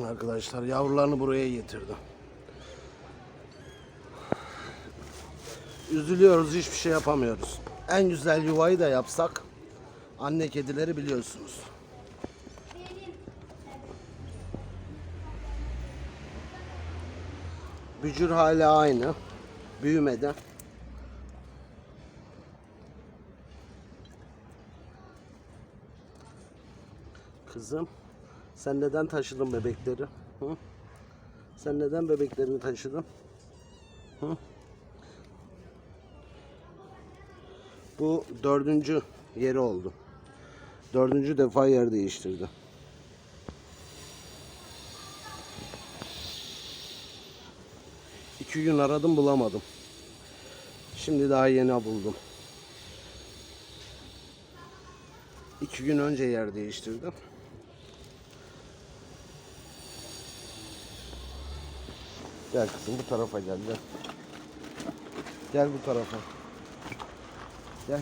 Bakın arkadaşlar yavrularını buraya getirdim. Üzülüyoruz hiçbir şey yapamıyoruz. En güzel yuvayı da yapsak anne kedileri biliyorsunuz. Bücür hala aynı. Büyümedi. Kızım, sen neden taşıdın bebekleri? Hı? Sen neden bebeklerini taşıdın? Hı? Bu dördüncü yeri oldu. Dördüncü defa yer değiştirdi. İki gün aradım bulamadım. Şimdi daha yeni buldum. İki gün önce yer değiştirdim. Gel kızım bu tarafa gel gel. Gel bu tarafa. Gel.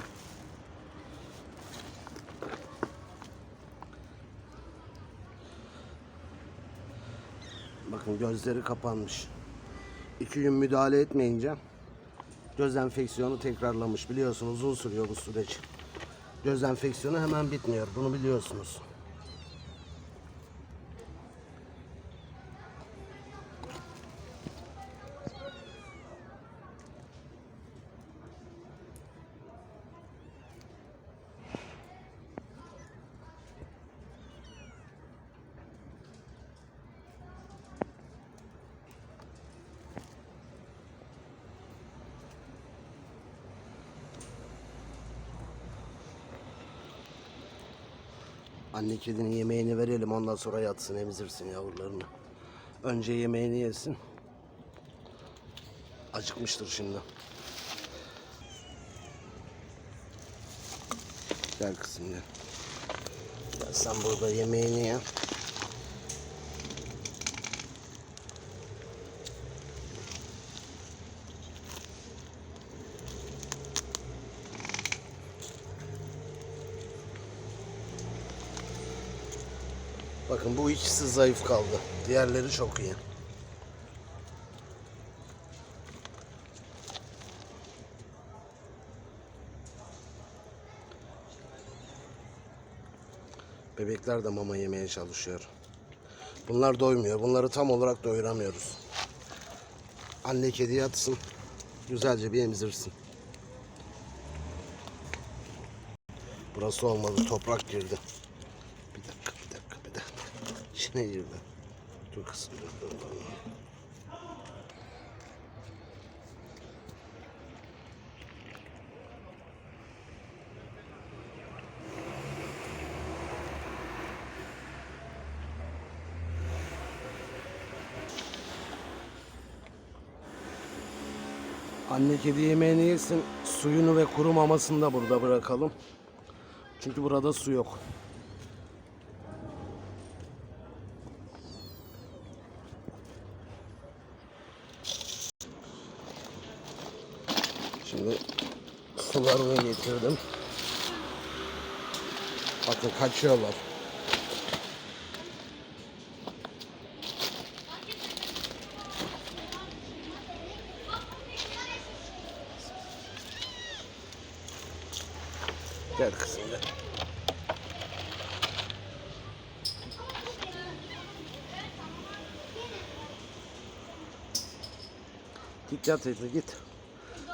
Bakın gözleri kapanmış. İki gün müdahale etmeyince göz enfeksiyonu tekrarlamış. Biliyorsunuz uzun sürüyor bu süreç. Göz enfeksiyonu hemen bitmiyor. Bunu biliyorsunuz. Anne kedinin yemeğini verelim ondan sonra yatsın emzirsin yavrularını. Önce yemeğini yesin. Acıkmıştır şimdi. Gel kızım gel. Gel sen burada yemeğini ye. Bakın bu ikisi zayıf kaldı. Diğerleri çok iyi. Bebekler de mama yemeye çalışıyor. Bunlar doymuyor. Bunları tam olarak doyuramıyoruz. Anne kedi yatsın. Güzelce bir emzirsin. Burası olmadı. Toprak girdi. Bir dakika, bir dakika, bir dakika. İçine girdi. Dur dur, dur. Anne kedi yemeğini yesin. Suyunu ve kuru mamasını da burada bırakalım. Çünkü burada su yok. Şimdi sularını getirdim. Bakın kaçıyorlar. Gel kızım gel. Yat Ece git.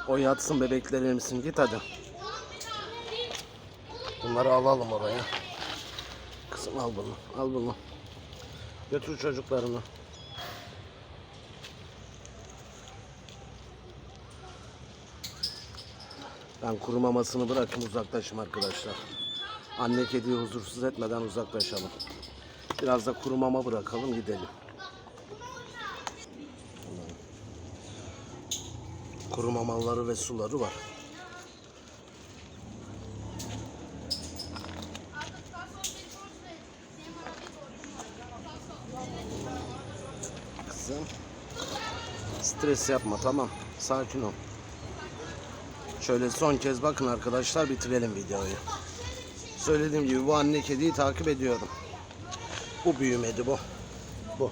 O yatsın bebeklerimizin git hadi. Bunları alalım oraya. Kızım al bunu al bunu. Götür çocuklarını. Ben kuru mamasını bırakın uzaklaşım arkadaşlar. Anne kediyi huzursuz etmeden uzaklaşalım. Biraz da kuru mama bırakalım gidelim. Kuru mamaları ve suları var. Kızım. Stres yapma tamam. Sakin ol. Şöyle son kez bakın arkadaşlar bitirelim videoyu. Söylediğim gibi bu anne kediyi takip ediyorum. Bu büyümedi bu. Bu.